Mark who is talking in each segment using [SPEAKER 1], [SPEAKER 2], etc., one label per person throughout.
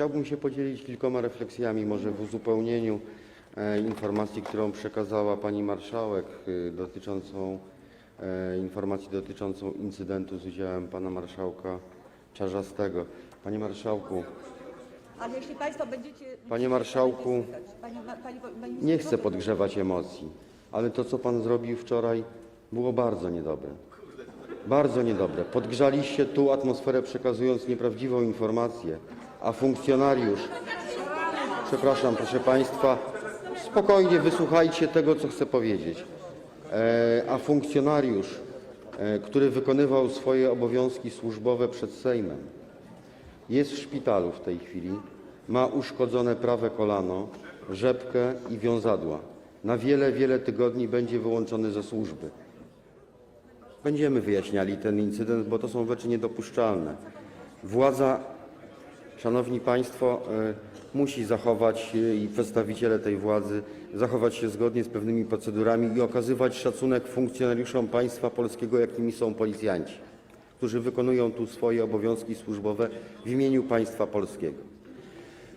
[SPEAKER 1] chciałbym się podzielić kilkoma refleksjami, może w uzupełnieniu e, informacji, którą przekazała pani marszałek, y, dotyczącą e, informacji dotyczącą incydentu z udziałem pana marszałka Czarzastego. Panie marszałku,
[SPEAKER 2] Ale jeśli Państwo będziecie...
[SPEAKER 1] Panie marszałku, nie chcę podgrzewać emocji, ale to, co pan zrobił wczoraj, było bardzo niedobre. Bardzo niedobre. Podgrzaliście tu atmosferę, przekazując nieprawdziwą informację, a funkcjonariusz, przepraszam, proszę państwa, spokojnie wysłuchajcie tego, co chcę powiedzieć. E, a funkcjonariusz, e, który wykonywał swoje obowiązki służbowe przed Sejmem, jest w szpitalu w tej chwili, ma uszkodzone prawe kolano, rzepkę i wiązadła. Na wiele, wiele tygodni będzie wyłączony ze służby. Będziemy wyjaśniali ten incydent, bo to są rzeczy niedopuszczalne. Władza, szanowni państwo, e, musi zachować i przedstawiciele tej władzy zachować się zgodnie z pewnymi procedurami i okazywać szacunek funkcjonariuszom państwa polskiego, jakimi są policjanci, którzy wykonują tu swoje obowiązki służbowe w imieniu państwa polskiego.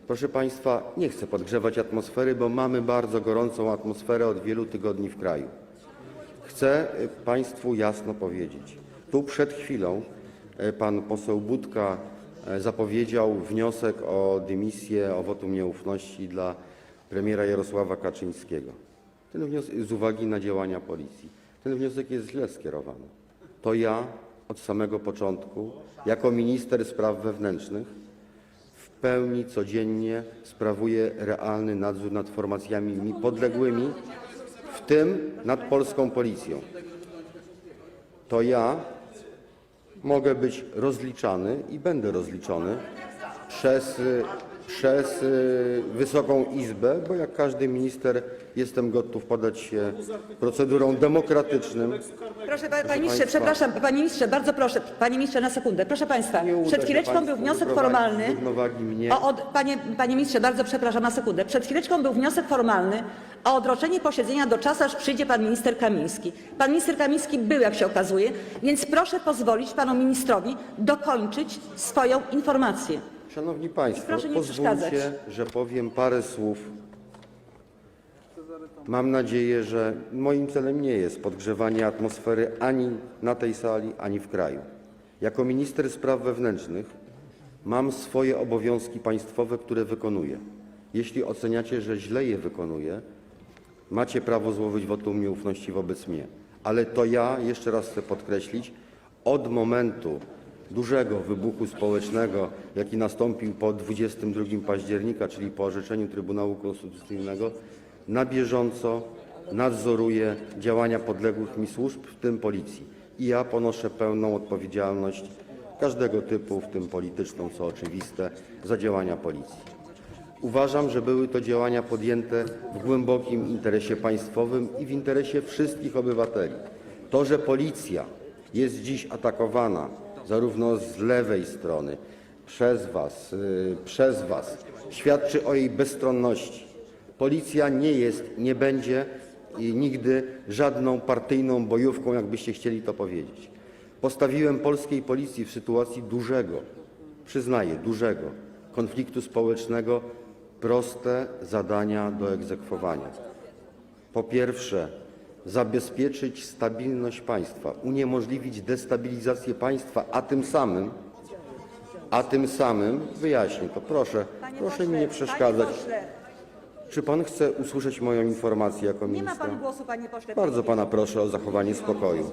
[SPEAKER 1] Proszę Państwa, nie chcę podgrzewać atmosfery, bo mamy bardzo gorącą atmosferę od wielu tygodni w kraju. Chcę y, Państwu jasno powiedzieć. Tu przed chwilą y, pan poseł Budka zapowiedział wniosek o dymisję, o wotum nieufności dla premiera Jarosława Kaczyńskiego. Ten wniosek z uwagi na działania policji. Ten wniosek jest źle skierowany. To ja od samego początku, jako minister spraw wewnętrznych, w pełni codziennie sprawuję realny nadzór nad formacjami mi podległymi, w tym nad polską policją. To ja mogę być rozliczany i będę rozliczony przez, y, przez y, Wysoką Izbę, bo jak każdy minister jestem gotów podać się procedurą demokratycznym.
[SPEAKER 2] Proszę, pa- panie ministrze,
[SPEAKER 1] państwa.
[SPEAKER 2] przepraszam, panie ministrze, bardzo proszę, panie ministrze, na sekundę. Proszę Państwa,
[SPEAKER 1] Nie
[SPEAKER 2] przed chwileczką
[SPEAKER 1] państwu
[SPEAKER 2] był wniosek formalny.
[SPEAKER 1] równowagi mnie.
[SPEAKER 2] O, od, panie, panie ministrze, bardzo przepraszam, na sekundę. Przed chwileczką był wniosek formalny o odroczenie posiedzenia do czasu, aż przyjdzie pan minister Kamiński. Pan minister Kamiński był, jak się okazuje, więc proszę pozwolić panu ministrowi dokończyć swoją informację.
[SPEAKER 1] Szanowni Państwo,
[SPEAKER 2] Proszę nie
[SPEAKER 1] pozwólcie, że powiem parę słów. Mam nadzieję, że moim celem nie jest podgrzewanie atmosfery ani na tej sali, ani w kraju. Jako minister spraw wewnętrznych mam swoje obowiązki państwowe, które wykonuję. Jeśli oceniacie, że źle je wykonuję, macie prawo złożyć wotum nieufności wobec mnie. Ale to ja, jeszcze raz chcę podkreślić, od momentu dużego wybuchu społecznego, jaki nastąpił po 22 października, czyli po orzeczeniu Trybunału Konstytucyjnego, na bieżąco nadzoruję działania podległych mi służb, w tym policji. I ja ponoszę pełną odpowiedzialność każdego typu, w tym polityczną, co oczywiste, za działania policji. Uważam, że były to działania podjęte w głębokim interesie państwowym i w interesie wszystkich obywateli. To, że policja jest dziś atakowana zarówno z lewej strony, przez Was, yy, przez Was, świadczy o jej bezstronności. Policja nie jest, nie będzie i nigdy żadną partyjną bojówką, jakbyście chcieli to powiedzieć. Postawiłem polskiej policji w sytuacji dużego, przyznaję, dużego konfliktu społecznego proste zadania do egzekwowania. Po pierwsze, zabezpieczyć stabilność państwa, uniemożliwić destabilizację państwa, a tym samym, a tym samym, wyjaśnię to, proszę,
[SPEAKER 2] Panie
[SPEAKER 1] proszę
[SPEAKER 2] pośle,
[SPEAKER 1] mi nie przeszkadzać.
[SPEAKER 2] Panie pośle,
[SPEAKER 1] Czy pan chce usłyszeć moją informację jako
[SPEAKER 2] nie ma
[SPEAKER 1] ministra?
[SPEAKER 2] pan głosu, panie pośle.
[SPEAKER 1] Bardzo pana proszę o zachowanie spokoju.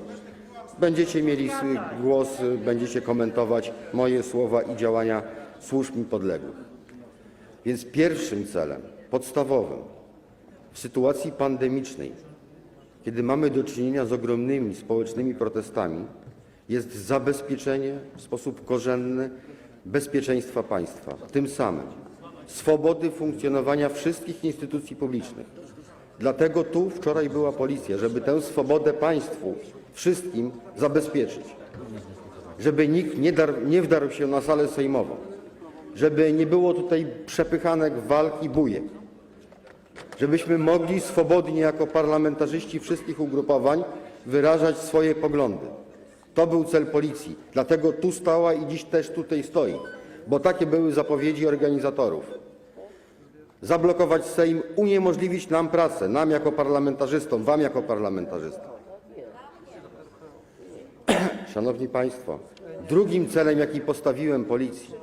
[SPEAKER 1] Będziecie mieli swój głos, y, będziecie komentować moje słowa i działania służb mi podległych. Więc pierwszym celem, podstawowym w sytuacji pandemicznej, kiedy mamy do czynienia z ogromnymi społecznymi protestami, jest zabezpieczenie w sposób korzenny bezpieczeństwa państwa, tym samym swobody funkcjonowania wszystkich instytucji publicznych. Dlatego tu wczoraj była policja, żeby tę swobodę państwu wszystkim zabezpieczyć. Żeby nikt nie, dar, nie wdarł się na salę sejmową. Żeby nie było tutaj przepychanek, walk i bujek. Żebyśmy mogli swobodnie jako parlamentarzyści wszystkich ugrupowań wyrażać swoje poglądy. To był cel policji. Dlatego tu stała i dziś też tutaj stoi. bo takie były zapowiedzi organizatorów. Zablokować Sejm, uniemożliwić nam pracę, nam jako parlamentarzystom, wam jako parlamentarzystom. Szanowni Państwo, drugim celem, jaki postawiłem policji,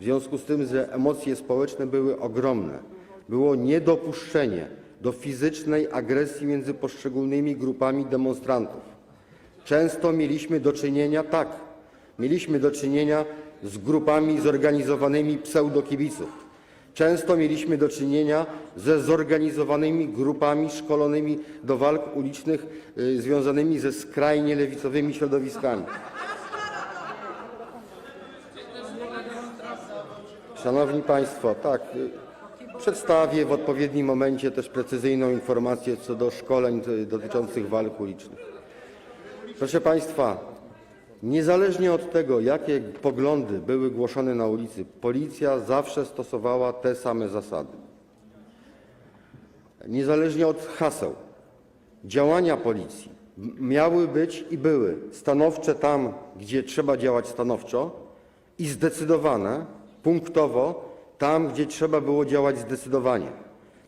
[SPEAKER 1] w związku z tym, że emocje społeczne były ogromne, było niedopuszczenie do fizycznej agresji między poszczególnymi grupami demonstrantów. Często mieliśmy do czynienia, tak, mieliśmy do czynienia z grupami zorganizowanymi pseudokibiców. Często mieliśmy do czynienia ze zorganizowanymi grupami szkolonymi do walk ulicznych y, związanymi ze skrajnie lewicowymi środowiskami. Szanowni Państwo, tak, y, przedstawię w odpowiednim momencie też precyzyjną informację co do szkoleń dotyczących walk ulicznych. Proszę Państwa, niezależnie od tego, jakie poglądy były głoszone na ulicy, policja zawsze stosowała te same zasady. Niezależnie od haseł, działania policji miały być i były stanowcze tam, gdzie trzeba działać stanowczo i zdecydowane, punktowo tam, gdzie trzeba było działać zdecydowanie.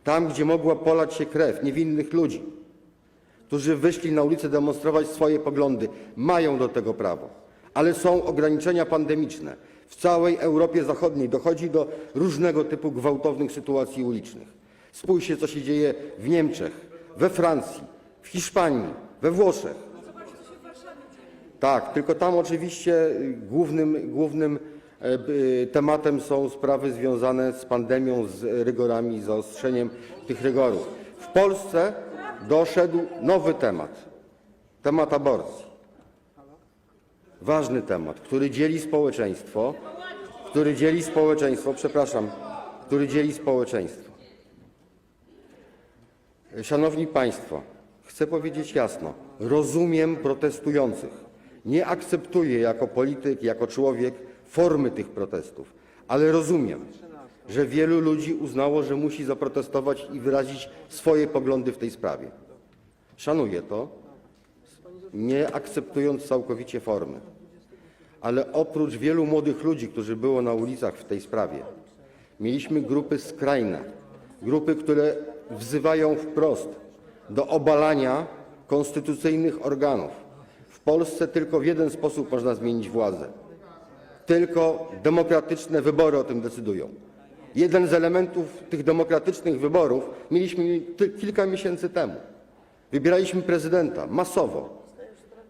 [SPEAKER 1] Tam, gdzie mogła polać się krew niewinnych ludzi którzy wyszli na ulicę demonstrować swoje poglądy, mają do tego prawo, ale są ograniczenia pandemiczne. W całej Europie Zachodniej dochodzi do różnego typu gwałtownych sytuacji ulicznych. Spójrzcie, co się dzieje w Niemczech, we Francji, w Hiszpanii, we Włoszech. Tak, tylko tam oczywiście głównym, głównym tematem są sprawy związane z pandemią, z rygorami, z zaostrzeniem tych rygorów. W Polsce doszedł nowy temat, temat aborcji. Ważny temat, który dzieli społeczeństwo, który dzieli społeczeństwo, przepraszam, który dzieli społeczeństwo. Szanowni Państwo, chcę powiedzieć jasno, rozumiem protestujących. Nie akceptuję jako polityk, jako człowiek formy tych protestów, ale rozumiem, że wielu ludzi uznało, że musi zaprotestować i wyrazić swoje poglądy w tej sprawie. Szanuję to, nie akceptując całkowicie formy. Ale oprócz wielu młodych ludzi, którzy było na ulicach w tej sprawie, mieliśmy grupy skrajne, grupy, które wzywają wprost do obalania konstytucyjnych organów. W Polsce tylko w jeden sposób można zmienić władzę. Tylko demokratyczne wybory o tym decydują. Jeden z elementów tych demokratycznych wyborów mieliśmy kilka miesięcy temu. Wybieraliśmy prezydenta masowo,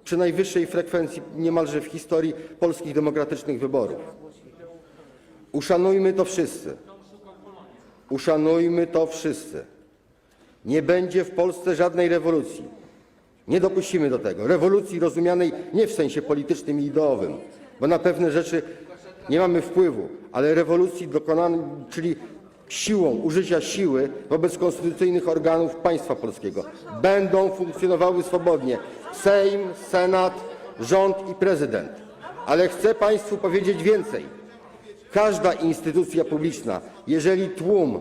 [SPEAKER 1] przy najwyższej frekwencji niemalże w historii polskich demokratycznych wyborów. Uszanujmy to wszyscy. Uszanujmy to wszyscy. Nie będzie w Polsce żadnej rewolucji. Nie dopuścimy do tego. Rewolucji rozumianej nie w sensie politycznym i ideowym, bo na pewne rzeczy nie mamy wpływu, ale rewolucji dokonanej, czyli siłą, użycia siły wobec konstytucyjnych organów państwa polskiego. Będą funkcjonowały swobodnie Sejm, Senat, rząd i prezydent. Ale chcę Państwu powiedzieć więcej. Każda instytucja publiczna, jeżeli tłum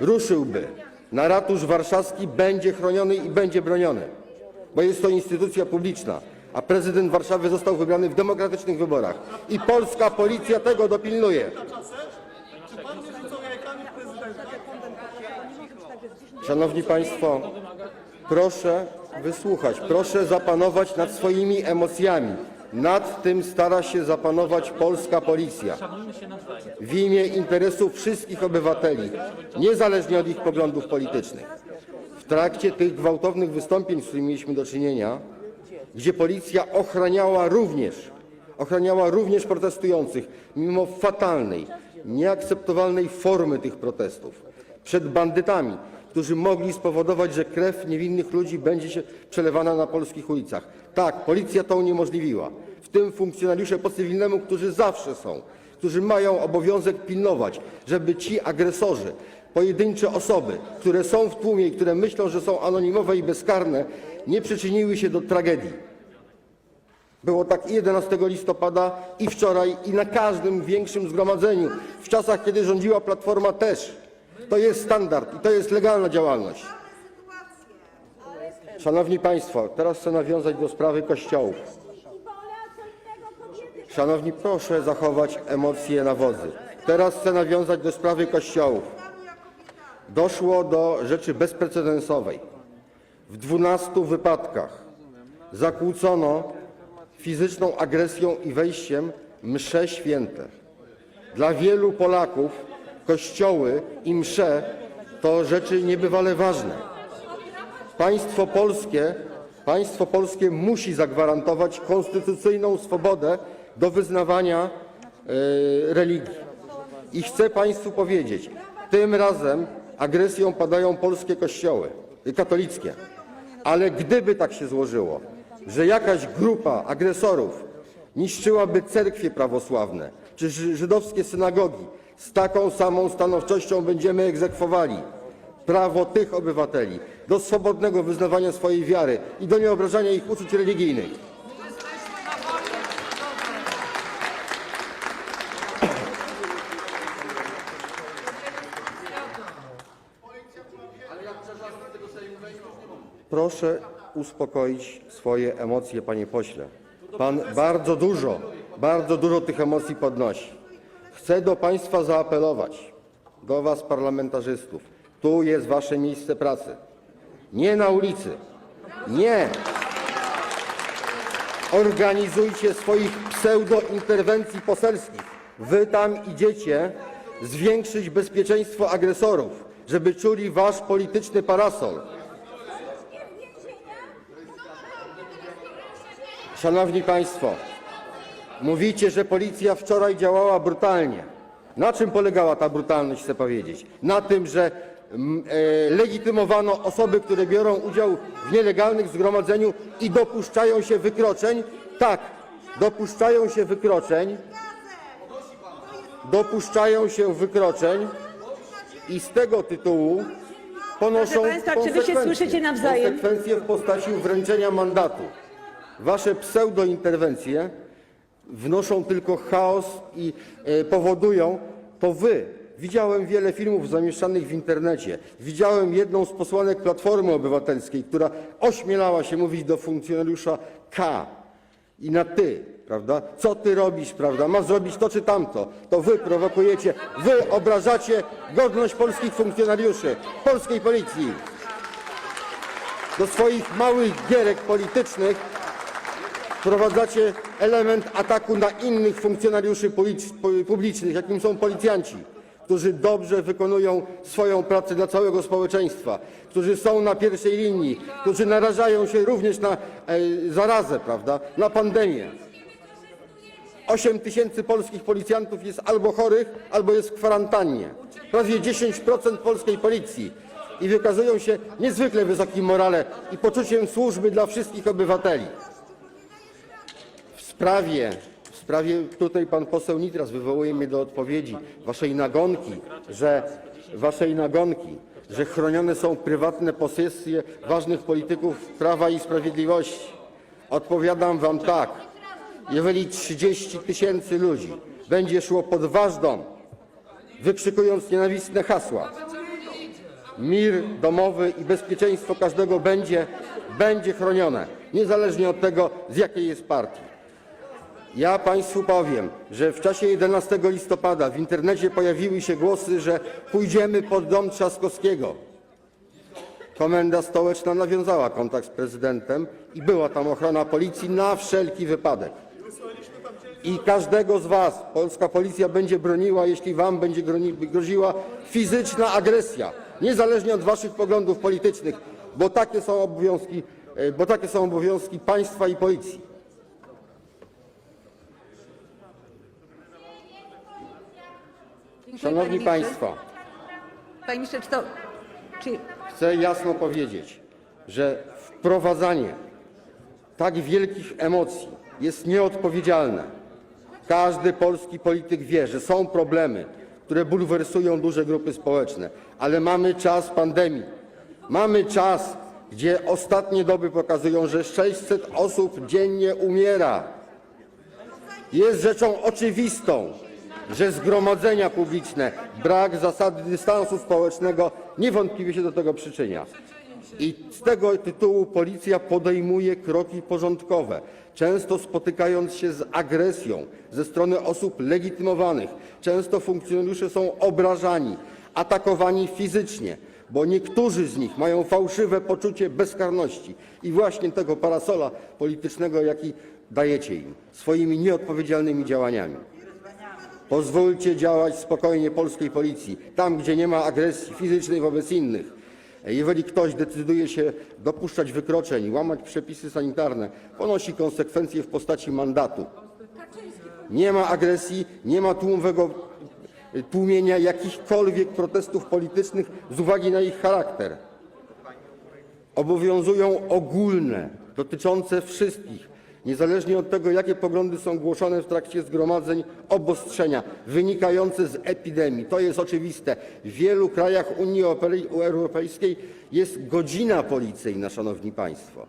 [SPEAKER 1] ruszyłby na ratusz warszawski, będzie chroniony i będzie broniony, bo jest to instytucja publiczna, a prezydent Warszawy został wybrany w demokratycznych wyborach i polska policja tego dopilnuje. Szanowni Państwo, proszę wysłuchać, proszę zapanować nad swoimi emocjami. Nad tym stara się zapanować polska policja w imię interesów wszystkich obywateli, niezależnie od ich poglądów politycznych. W trakcie tych gwałtownych wystąpień, z którymi mieliśmy do czynienia, gdzie policja ochraniała również, protestujących, mimo fatalnej, nieakceptowalnej formy tych protestów, przed bandytami, którzy mogli spowodować, że krew niewinnych ludzi będzie się przelewana na polskich ulicach. Tak, policja to uniemożliwiła. W tym funkcjonariusze po cywilnemu, którzy zawsze są, którzy mają obowiązek pilnować, żeby ci agresorzy, pojedyncze osoby, które są w tłumie i które myślą, że są anonimowe i bezkarne, nie przyczyniły się do tragedii. Było tak i 11 listopada, i wczoraj, i na każdym większym zgromadzeniu. W czasach, kiedy rządziła Platforma też. To jest standard i to jest legalna działalność. Szanowni Państwo, teraz chcę nawiązać do sprawy kościołów. Szanowni, proszę zachować emocje na wodzy. Teraz chcę nawiązać do sprawy kościołów. Doszło do rzeczy bezprecedensowej. W 12 wypadkach zakłócono fizyczną agresją i wejściem msze święte. Dla wielu Polaków kościoły i msze to rzeczy niebywale ważne. Państwo polskie, państwo polskie musi zagwarantować konstytucyjną swobodę do wyznawania e, religii. I chcę Państwu powiedzieć, tym razem agresją padają polskie kościoły katolickie. Ale gdyby tak się złożyło, że jakaś grupa agresorów niszczyłaby cerkwie prawosławne czy ży- żydowskie synagogi, z taką samą stanowczością będziemy egzekwowali prawo tych obywateli do swobodnego wyznawania swojej wiary i do nieobrażania ich uczuć religijnych. Proszę uspokoić swoje emocje, panie pośle. Pan bardzo dużo, bardzo dużo tych emocji podnosi. Chcę do państwa zaapelować, do was parlamentarzystów. Tu jest wasze miejsce pracy. Nie na ulicy. Nie. Organizujcie swoich pseudointerwencji poselskich. Wy tam idziecie zwiększyć bezpieczeństwo agresorów, żeby czuli wasz polityczny parasol. Szanowni Państwo, mówicie, że policja wczoraj działała brutalnie. Na czym polegała ta brutalność, chcę powiedzieć? Na tym, że mm, e, legitymowano osoby, które biorą udział w nielegalnych zgromadzeniu i dopuszczają się wykroczeń? Tak, dopuszczają się wykroczeń. Dopuszczają się wykroczeń i z tego tytułu ponoszą
[SPEAKER 2] Proszę państwa, czy wy się
[SPEAKER 1] konsekwencje.
[SPEAKER 2] słyszycie nawzajem?
[SPEAKER 1] Konsekwencje w postaci wręczenia mandatu. Wasze pseudointerwencje wnoszą tylko chaos i e, powodują, to wy. Widziałem wiele filmów zamieszczanych w internecie. Widziałem jedną z posłanek Platformy Obywatelskiej, która ośmielała się mówić do funkcjonariusza K i na ty, prawda? Co ty robisz, prawda? Ma zrobić to czy tamto. To wy prowokujecie, wy obrażacie godność polskich funkcjonariuszy, polskiej policji. Do swoich małych gierek politycznych wprowadzacie element ataku na innych funkcjonariuszy publicznych, jakim są policjanci, którzy dobrze wykonują swoją pracę dla całego społeczeństwa, którzy są na pierwszej linii, którzy narażają się również na e, zarazę, prawda, na pandemię. 8 tysięcy polskich policjantów jest albo chorych, albo jest w kwarantannie. Prawie 10% polskiej policji. I wykazują się niezwykle wysokim morale i poczuciem służby dla wszystkich obywateli. W sprawie, tutaj pan poseł Nitras wywołuje mnie do odpowiedzi, waszej nagonki, że chronione są prywatne posesje ważnych polityków Prawa i Sprawiedliwości. Odpowiadam wam tak. Jeżeli 30 tysięcy ludzi będzie szło pod wasz dom, wykrzykując nienawistne hasła, mir domowy i bezpieczeństwo każdego będzie chronione, niezależnie od tego, z jakiej jest partii. Ja Państwu powiem, że w czasie 11 listopada w internecie pojawiły się głosy, że pójdziemy pod dom Trzaskowskiego. Komenda Stołeczna nawiązała kontakt z prezydentem i była tam ochrona policji na wszelki wypadek. I każdego z Was polska policja będzie broniła, jeśli Wam będzie groziła fizyczna agresja, niezależnie od Waszych poglądów politycznych, bo takie są obowiązki, e, bo takie są obowiązki państwa i policji. Szanowni. Państwo,
[SPEAKER 2] Panie ministrze, czy to... Czy...
[SPEAKER 1] chcę jasno powiedzieć, że wprowadzanie tak wielkich emocji jest nieodpowiedzialne. Każdy polski polityk wie, że są problemy, które bulwersują duże grupy społeczne, ale mamy czas pandemii. Mamy czas, gdzie ostatnie doby pokazują, że 600 osób dziennie umiera. Jest rzeczą oczywistą, że zgromadzenia publiczne, brak zasady dystansu społecznego niewątpliwie się do tego przyczynia. I z tego tytułu policja podejmuje kroki porządkowe. często spotykając się z agresją ze strony osób legitymowanych. Często funkcjonariusze są obrażani, atakowani fizycznie, bo niektórzy z nich mają fałszywe poczucie bezkarności i właśnie tego parasola politycznego, jaki dajecie im swoimi nieodpowiedzialnymi działaniami. Pozwólcie działać spokojnie polskiej policji, tam gdzie nie ma agresji fizycznej wobec innych. Jeżeli ktoś decyduje się dopuszczać wykroczeń łamać przepisy sanitarne, ponosi konsekwencje w postaci mandatu. Nie ma agresji, nie ma tłumowego tłumienia jakichkolwiek protestów politycznych z uwagi na ich charakter. Obowiązują ogólne, dotyczące wszystkich, niezależnie od tego, jakie poglądy są głoszone w trakcie zgromadzeń, obostrzenia wynikające z epidemii. To jest oczywiste. W wielu krajach Unii Europejskiej jest godzina policyjna, szanowni państwo.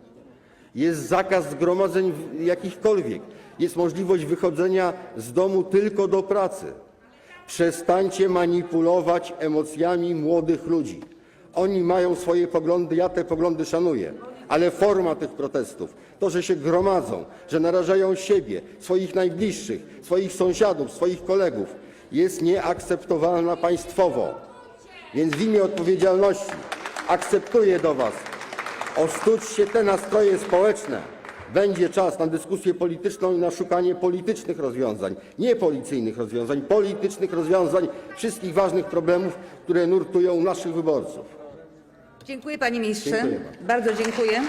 [SPEAKER 1] Jest zakaz zgromadzeń jakichkolwiek. Jest możliwość wychodzenia z domu tylko do pracy. Przestańcie manipulować emocjami młodych ludzi. Oni mają swoje poglądy, ja te poglądy szanuję, ale forma tych protestów, to, że się gromadzą, że narażają siebie, swoich najbliższych, swoich sąsiadów, swoich kolegów, jest nieakceptowalna państwowo. Więc w imię odpowiedzialności akceptuję do Was Ostuczcie te nastroje społeczne. Będzie czas na dyskusję polityczną i na szukanie politycznych rozwiązań, nie policyjnych rozwiązań, politycznych rozwiązań wszystkich ważnych problemów, które nurtują naszych wyborców.
[SPEAKER 2] Dziękuję panie ministrze. Bardzo dziękuję.